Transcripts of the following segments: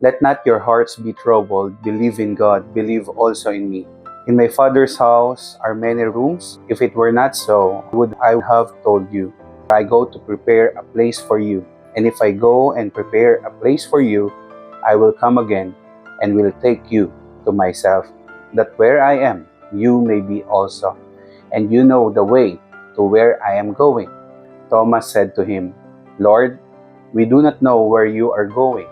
Let not your hearts be troubled. Believe in God. Believe also in me. In my Father's house are many rooms. If it were not so, would I have told you. I go to prepare a place for you. And if I go and prepare a place for you, I will come again and will take you to myself, that where I am, you may be also. And you know the way to where I am going. Thomas said to him, Lord, we do not know where you are going.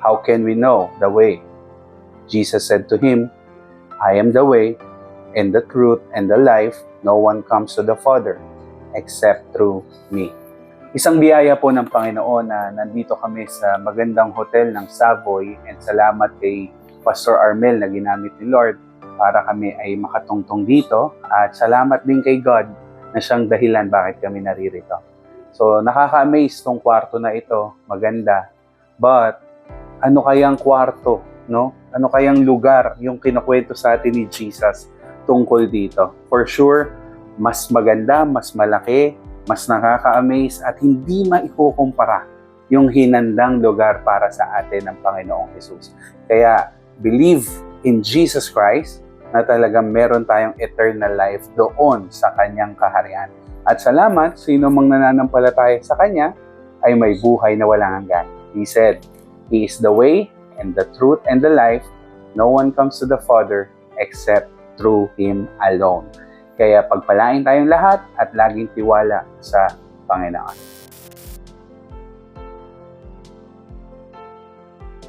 How can we know the way? Jesus said to him, I am the way, and the truth, and the life. No one comes to the Father except through me. Isang biyaya po ng Panginoon na nandito kami sa magandang hotel ng Savoy and salamat kay Pastor Armel na ginamit ni Lord para kami ay makatungtong dito at salamat din kay God na siyang dahilan bakit kami naririto. So nakaka-amaze tong kwarto na ito, maganda. But ano kayang kwarto, no? Ano kayang lugar yung kinukwento sa atin ni Jesus tungkol dito? For sure, mas maganda, mas malaki, mas nakaka-amaze at hindi maikukumpara yung hinandang lugar para sa atin ng Panginoong Jesus. Kaya believe in Jesus Christ na talagang meron tayong eternal life doon sa kanyang kaharian. At salamat, sino mang nananampalataya sa kanya ay may buhay na walang hanggan. He said, He is the way and the truth and the life. No one comes to the Father except through Him alone. Kaya pagpalain tayong lahat at laging tiwala sa Panginoon.